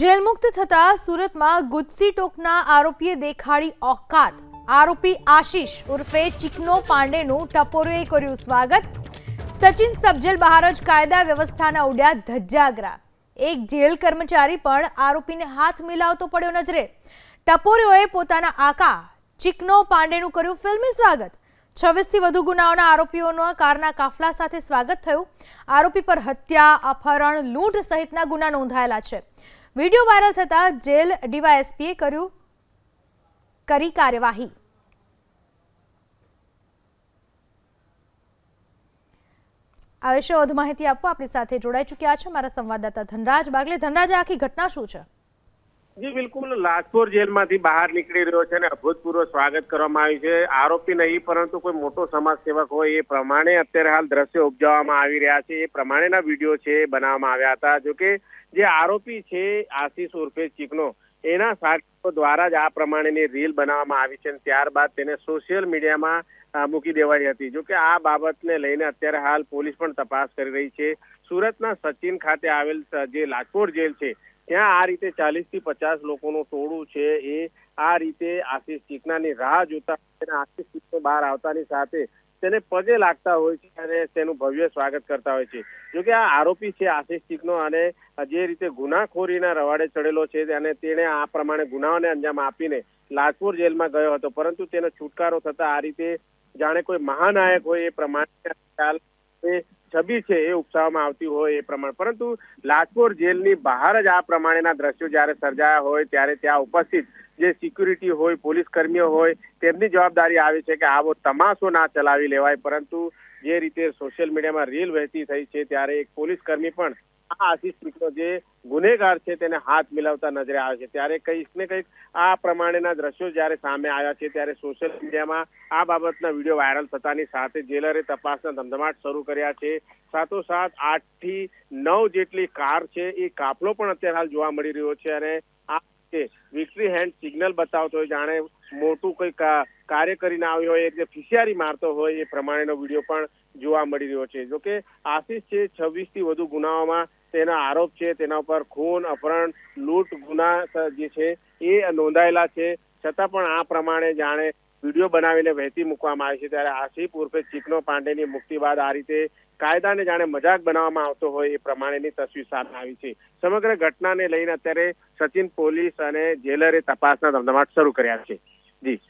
જેલમુક્ત થતા સુરતમાં ગુજસી ટોકના આરોપીએ દેખાડી ઓકાત. આરોપી આશીષ ઉર્ફે ચિકનો પાંડેનું ટપોરોએ કર્યું સ્વાગત. સચિન સબજેલ બહાર જ કાયદા વ્યવસ્થાના ઉડ્યા ધજ્જાગરા. એક જેલ કર્મચારી પણ આરોપીને હાથ મિલાવતો પડ્યો નજરે. ટપોરીઓએ પોતાના આકા ચિકનો પાંડેનું કર્યું ફિલ્મી સ્વાગત. છવ્વીસથી વધુ ગુનાઓના આરોપીઓના કારના કાફલા સાથે સ્વાગત થયું. આરોપી પર હત્યા, અપહરણ, લૂંટ સહિતના ગુના નોંધાયેલા છે. વીડિયો વાયરલ થતા જેલ ડીવાયએસપીએ કર્યું કરી કાર્યવાહી. આ વિશે વધુ માહિતી આપવા આપણી સાથે જોડાઈ ચૂક્યા છે મારા સંવાદદાતા ધનરાજ બાગલે. ધનરાજ આખી ઘટના શું છે? જી, બિલકુલ. લાજપોર જેલમાંથી બહાર નીકળી રહ્યો છે અને અભૂતપૂર્વ સ્વાગત કરવામાં આવ્યું છે. આરોપી નહીં, પરંતુ કોઈ મોટો સમાજ સેવક હોય એ પ્રમાણે અત્યારે હાલ દ્રશ્યો ઉપજાવવામાં આવી રહ્યા છે. એ પ્રમાણેના વીડિયો છે, બનાવવામાં આવ્યા હતા. જો જે આરોપી છે, આશીષ ઉર્ફે ચીકનો, એના સાક્ષીઓ દ્વારા જ આ પ્રમાણેની રીલ બનાવવામાં આવી છે અને ત્યારબાદ તેને સોશિયલ મીડિયામાં મૂકી દેવાઈ હતી. જો કે આ બાબતને લઈને અત્યારે હાલ પોલીસ પણ તપાસ કરી રહી છે. સુરતના સચિન ખાતે આવેલ જે લાજપોર જેલ છે ત્યાં આ રીતે ચાલીસથી પચાસ લોકોનું ટોળું છે. એ આ રીતે આશીષ ચીકનાની રાહ જોતા આશીષ ચીકનો બહાર આવતાની સાથે તેને પગે લાગતા હોય છે અને તેનું ભવ્ય સ્વાગત કરતા હોય છે. જો કે આ આરોપી છે આશીષ ચીકનો અને જે રીતે ગુનાખોરીના રવાડે ચડેલો છે અને તેણે આ પ્રમાણે ગુનાઓને અંજામ આપીને લાજપુર જેલમાં ગયો હતો. પરંતુ તેનો છુટકારો થતા આ રીતે જાણે કોઈ મહાનાયક હોય એ પ્રમાણે છબી છે એ ઉપસાવવામાં આવતી હોય એ પ્રમાણે. પરંતુ લાજપોર જેલની બહાર જ આ પ્રમાણેના દ્રશ્યો જ્યારે સર્જાયા હોય ત્યારે ત્યાં ઉપસ્થિત જે સિક્યુરિટી હોય, પોલીસ કર્મીઓ હોય, તેમની જવાબદારી આવે છે કે આવો તમાશો ના ચલાવી લેવાય. પરંતુ જે રીતે સોશિયલ મીડિયામાં રીલ વહેતી થઈ છે ત્યારે એક પોલીસ કર્મી પણ આ આશીષ મિત્રો જે ગુનેગાર છે તેને હાથ મિલાવતા નજરે આવે છે. ત્યારે કંઈક ને કંઈક આ પ્રમાણેના દ્રશ્યો જ્યારે સામે આવ્યા છે, ત્યારે સોશિયલ મીડિયામાં આ બાબતના વીડિયો વાયરલ થતાની સાથે જેલરે તપાસના ધમધમાટ શરૂ કર્યા છે. સાથોસાથ આઠથી નવ જેટલી કાર છે, એ કાફલો પણ અત્યારે હાલ જોવા મળી રહ્યો છે અને આ છે. વિક્ટરી હેન્ડ સિગ્નલ બતાવતો હોય, જાણે મોટું કોઈ કાર્ય કરીને આવ્યો હોય એટલે ફિશિયારી મારતો હોય, એ પ્રમાણેનો વીડિયો પણ જોવા મળી રહ્યો છે. જોકે આશીષ છે છવ્વીસથી વધુ ગુનાઓમાં તેના આરોપ છે. તેના ઉપર ખૂન, અપહરણ, લૂંટ, ગુના જે છે, એ નોંધાયેલા છે. છતાં પણ આ પ્રમાણે જાણે વીડિયો બનાવીને વહેતી મૂકવામાં આવી છે ત્યારે આશિફ ઉર્ફે ચીકનો પાંડેની મુક્તિ બાદ આ રીતે કાયદાને જાણે મજાક બનાવવામાં આવતો હોય એ પ્રમાણેની તસવીર સામે આવી છે. સમગ્ર ઘટનાને લઈને અત્યારે સચિન પોલીસ અને જેલરે તપાસના ધમધમાટ શરૂ કર્યા છે. જી.